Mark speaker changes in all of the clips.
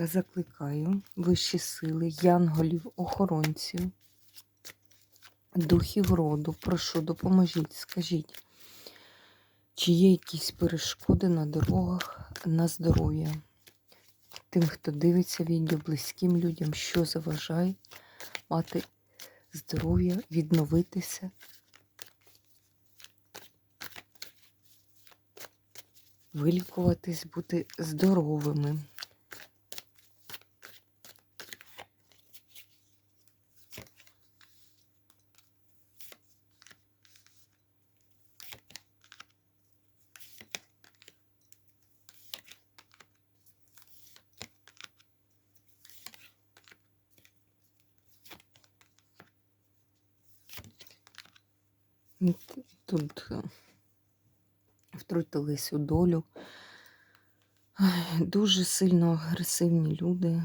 Speaker 1: Та закликаю вищі сили, янголів, охоронців, духів роду, прошу, допоможіть, скажіть, чи є якісь перешкоди на дорогах на здоров'я? Тим, хто дивиться відео, близьким людям, що заважає мати здоров'я, відновитися. Вилікуватись, бути здоровими. Тут е, втрутились у долю. Дуже сильно агресивні люди.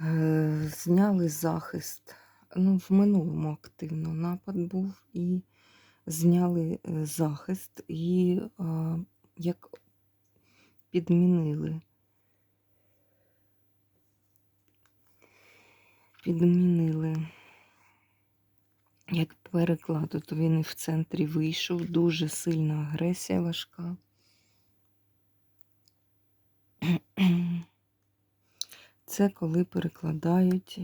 Speaker 1: Е, зняли захист. Ну, в минулому активно напад був і зняли е, захист і як підмінили. підмінили. Як перекладу, то він і в центрі вийшов, дуже сильна агресія важка. Це коли перекладають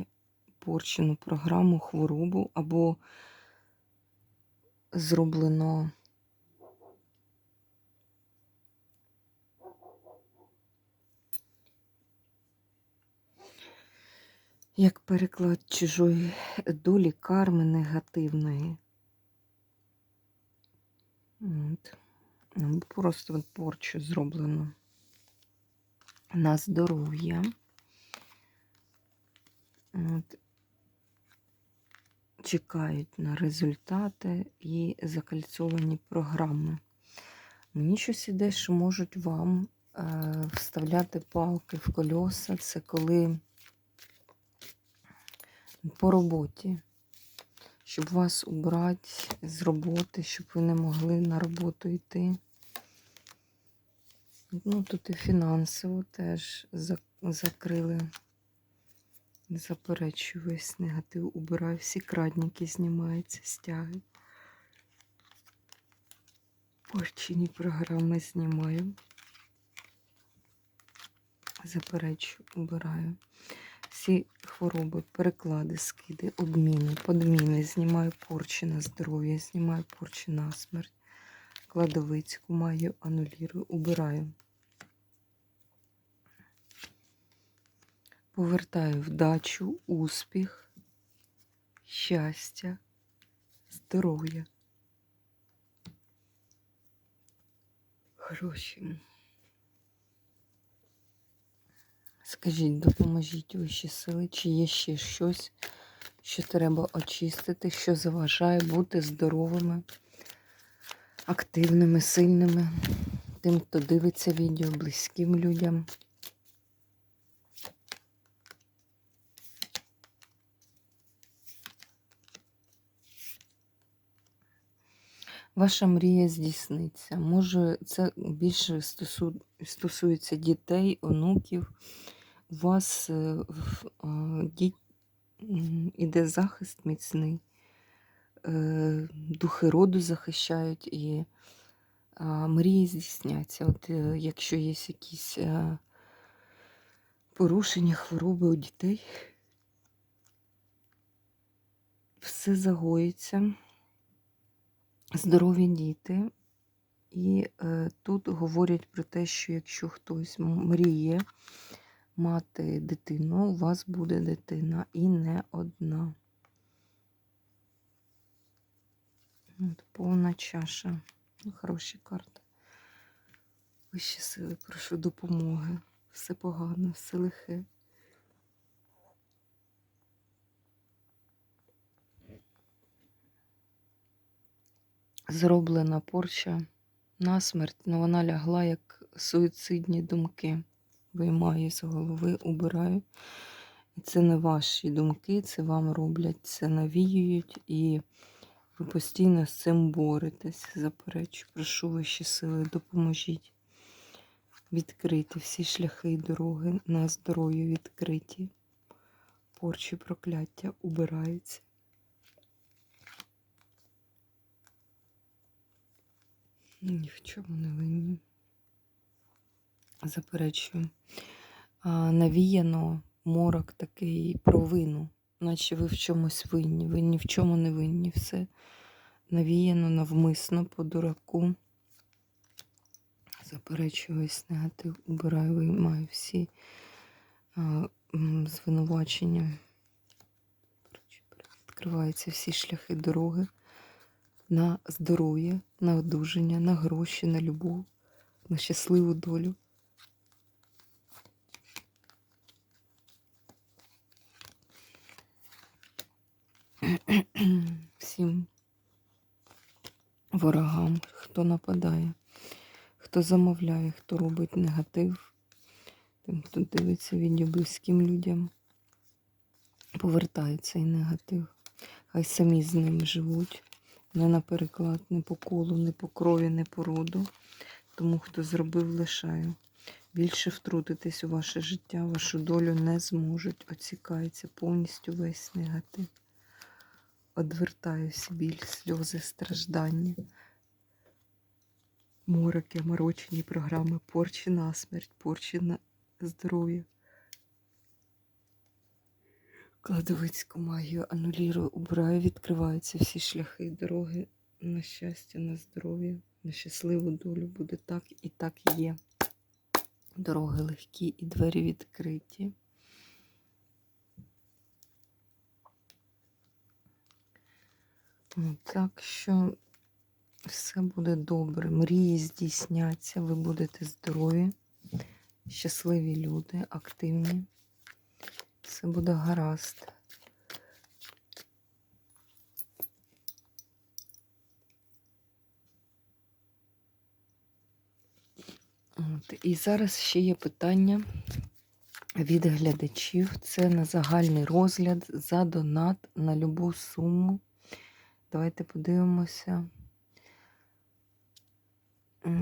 Speaker 1: порчену програму, хворобу або зроблено як переклад чужої долі карми негативної. От. Ну, просто порчу зроблено на здоров'я. От. Чекають на результати і закальцовані програми. Мені щось іде, що можуть вам е, вставляти палки в кольоса. Це коли по роботі, щоб вас убрати з роботи, щоб ви не могли на роботу йти. Ну, тут і фінансово теж закрили. Заперечую весь негатив, убираю, всі крадники знімаються, стяги. Порчені програми знімаю. Заперечую, убираю всі хвороби, переклади, скиди, обміни, подміни, знімаю порчі на здоров'я, знімаю порчі на смерть, кладовицьку маю, анулірую, убираю. Повертаю вдачу, успіх, щастя, здоров'я. Гроші. Скажіть, допоможіть вищі сили, чи є ще щось, що треба очистити, що заважає бути здоровими, активними, сильними, тим, хто дивиться відео, близьким людям. Ваша мрія здійсниться. Може, це більше стосується дітей, онуків у вас е, іде захист міцний, е, духи роду захищають і мрії здійсняться. От е, якщо є якісь порушення, хвороби у дітей, все загоїться, здорові діти. І е, тут говорять про те, що якщо хтось мріє, мати дитину, у вас буде дитина і не одна. От, Повна чаша. Ну, Хороші карти. Вищі сили, прошу допомоги. Все погано, все лихе. Зроблена порча на смерть, але вона лягла як суїцидні думки. Виймаю з голови, убираю. Це не ваші думки, це вам роблять, це навіюють, і ви постійно з цим боретесь. Заперечу, прошу вищі сили, допоможіть відкрити всі шляхи і дороги на здоров'я відкриті. Порчі прокляття убираються. Ні в чому не винні. Заперечую. Навіяно морок такий провину, наче ви в чомусь винні. Ви ні в чому не винні. Все навіяно навмисно по дураку. Заперечую ось негатив, убираю, виймаю всі а, звинувачення. Відкриваються всі шляхи дороги на здоров'я, на одужання, на гроші, на любов, на щасливу долю. Всім ворогам, хто нападає, хто замовляє, хто робить негатив, тим, хто дивиться відео близьким людям, повертає цей негатив. Хай самі з ним живуть. Не на переклад, не по колу, не по крові, не по роду. Тому хто зробив, лишаю. Більше втрутитись у ваше життя, вашу долю не зможуть. Оцікається повністю весь негатив. Одвертаюсь біль, сльози, страждання. Мороки, морочені програми, порчі на смерть, порчі на здоров'я. Кладовицьку магію анулірую, убираю, відкриваються всі шляхи і дороги на щастя, на здоров'я, на щасливу долю. Буде так і так є. Дороги легкі і двері відкриті. Так що все буде добре. Мрії здійсняться, ви будете здорові, щасливі люди, активні. Все буде гаразд. От, і зараз ще є питання від глядачів. Це на загальний розгляд за донат на любу суму. Давайте подивимося,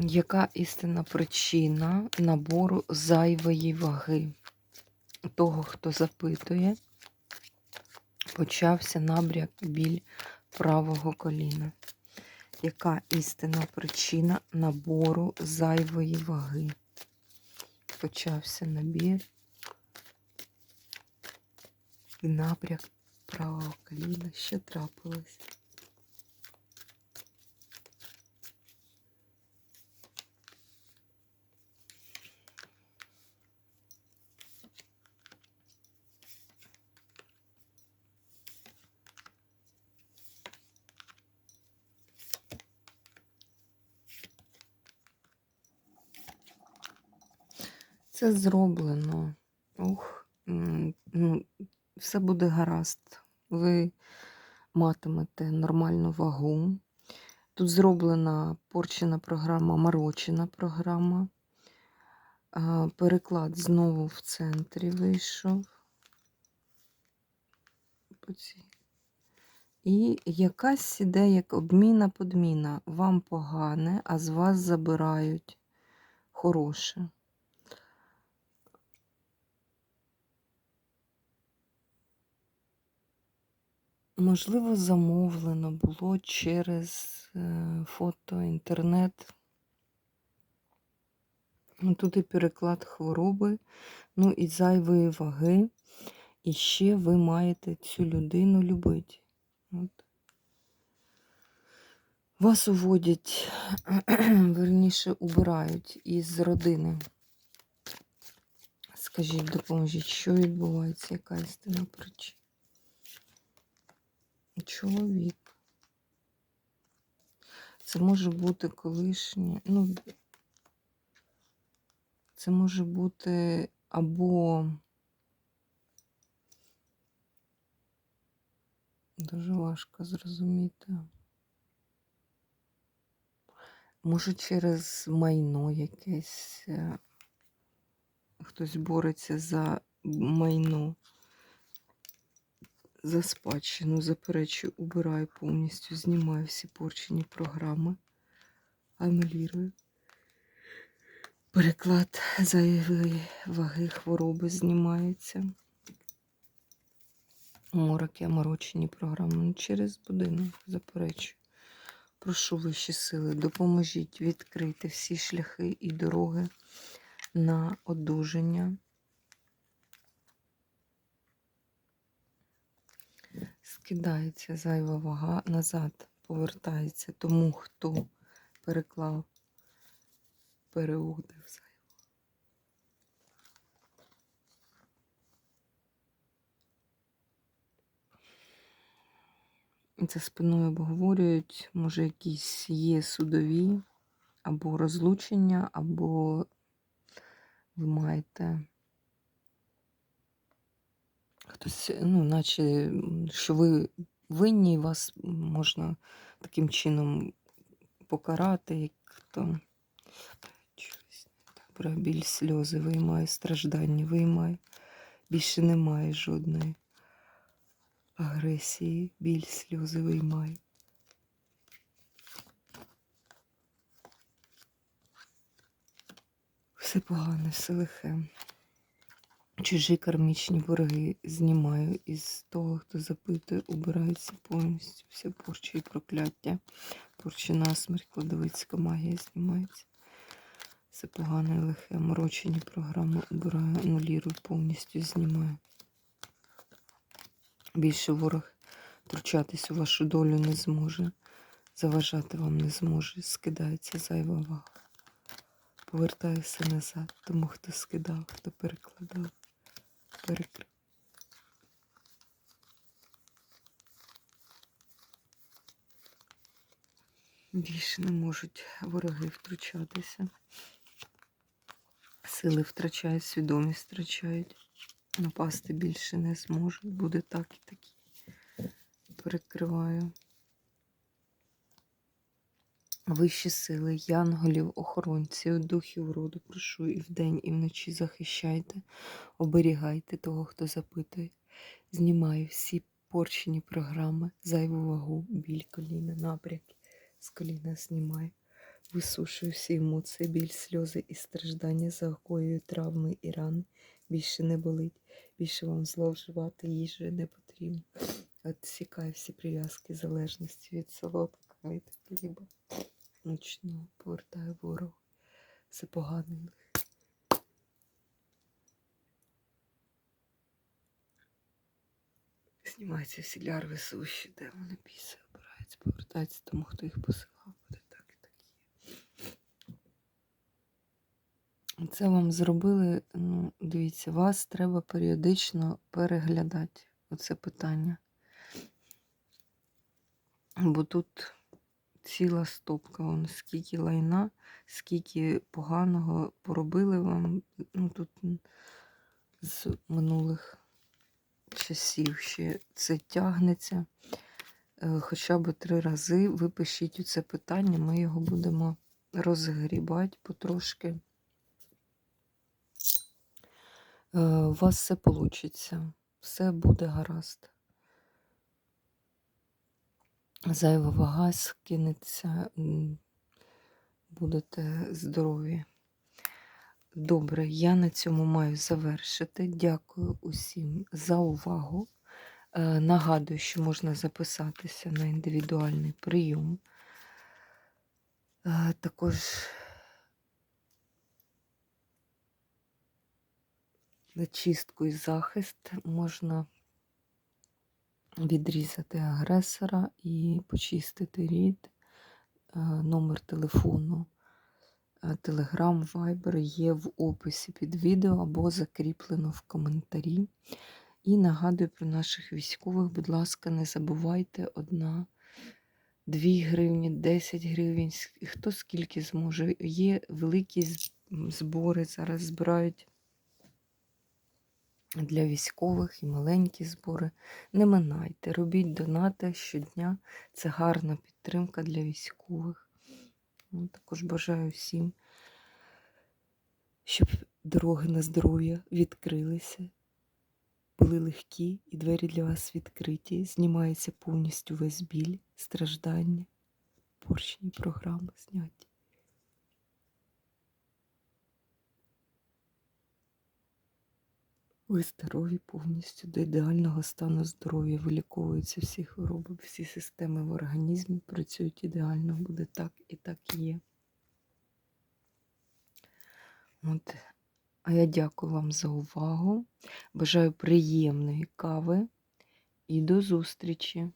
Speaker 1: яка істинна причина набору зайвої ваги того, хто запитує, почався набряк біль правого коліна. Яка істинна причина набору зайвої ваги? Почався набір і набряк правого коліна. Що трапилось? Це зроблено. Ух, ну, все буде гаразд. Ви матимете нормальну вагу. Тут зроблена порчена програма, морочена програма. Переклад знову в центрі вийшов. І якась іде як обміна-подміна. Вам погане, а з вас забирають хороше. Можливо, замовлено було через е, фото, інтернет. Ну, Тут і переклад хвороби, ну і зайвої ваги. І ще ви маєте цю людину любити. От. Вас уводять, верніше, убирають із родини. Скажіть, допоможіть, що відбувається, яка істина причина? Чоловік. Це може бути колишнє. Ну, це може бути або дуже важко зрозуміти. Може, через майно якесь е, хтось бореться за майно, за спадщину, заперечую, убираю повністю, знімаю всі порчені програми, анулірую. Переклад зайвої ваги хвороби знімається. Мороки, оморочені програми Ну, через будинок, заперечую. Прошу вищі сили, допоможіть відкрити всі шляхи і дороги на одужання. Скидається зайва вага назад, повертається тому, хто переклав, переудив зайву. І За спиною обговорюють, може, якісь є судові або розлучення, або ви маєте хтось, ну, наче, що ви винні, вас можна таким чином покарати, як то. Про біль сльози виймаю, страждання виймаю. Більше немає жодної агресії, біль сльози виймаю. Все погане, все лихе. Чужі кармічні вороги знімаю із того, хто запитує, убирається повністю вся порча і прокляття. Порча насмерть, кладовицька магія знімається. Все погане лихе. Морочені програми убираю, анулірую, повністю знімаю. Більше ворог втручатись у вашу долю не зможе, заважати вам не зможе, скидається зайва вага. Повертаю все назад, тому хто скидав, хто перекладав, перекрив. Більше не можуть вороги втручатися. Сили втрачають, свідомість втрачають. Напасти більше не зможуть. Буде так і такі. Перекриваю. Вищі сили, янголів, охоронців, духів роду, прошу і вдень, і вночі захищайте, оберігайте того, хто запитує. Знімаю всі порчені програми, зайву вагу, біль коліна, напряки. З коліна знімаю. Висушую всі емоції, біль, сльози і страждання, загоюю травми і рани. Більше не болить, більше вам зловживати їжею не потрібно. Відсікаю всі прив'язки, залежності від солодкого від хліба. Ночного повертаю ворогу. Все погане. Знімаються всі лярви суші, демони піси обираються, повертаються тому, хто їх посилав, буде так і так є. Це вам зробили, ну, дивіться, вас треба періодично переглядати. Оце питання. Бо тут ціла стопка, вон, скільки лайна, скільки поганого поробили вам. Ну, тут з минулих часів ще це тягнеться. Е, Хоча б три рази випишіть це питання, ми його будемо розгрібати потрошки. Е, У вас все вийде, все буде гаразд. Зайва вага скинеться, будете здорові. Добре, я на цьому маю завершити. Дякую усім за увагу. Е, Нагадую, що можна записатися на індивідуальний прийом. Е, Також на чистку і захист можна відрізати агресора і почистити рід. Е, Номер телефону, телеграм, вайбер є в описі під відео або закріплено в коментарі. І нагадую про наших військових, будь ласка, не забувайте одна 2 гривні, 10 гривень, хто скільки зможе. Є великі збори, зараз збирають для військових і маленькі збори. Не минайте, робіть донати щодня. Це гарна підтримка для військових. Ну, Також бажаю всім, щоб дороги на здоров'я відкрилися, були легкі і двері для вас відкриті. Знімається повністю весь біль, страждання, поршні програми зняті. Ви здорові повністю до ідеального стану здоров'я, виліковуються всі хвороби, всі системи в організмі працюють ідеально, буде так і так є. От. А я дякую вам за увагу. Бажаю приємної кави і до зустрічі!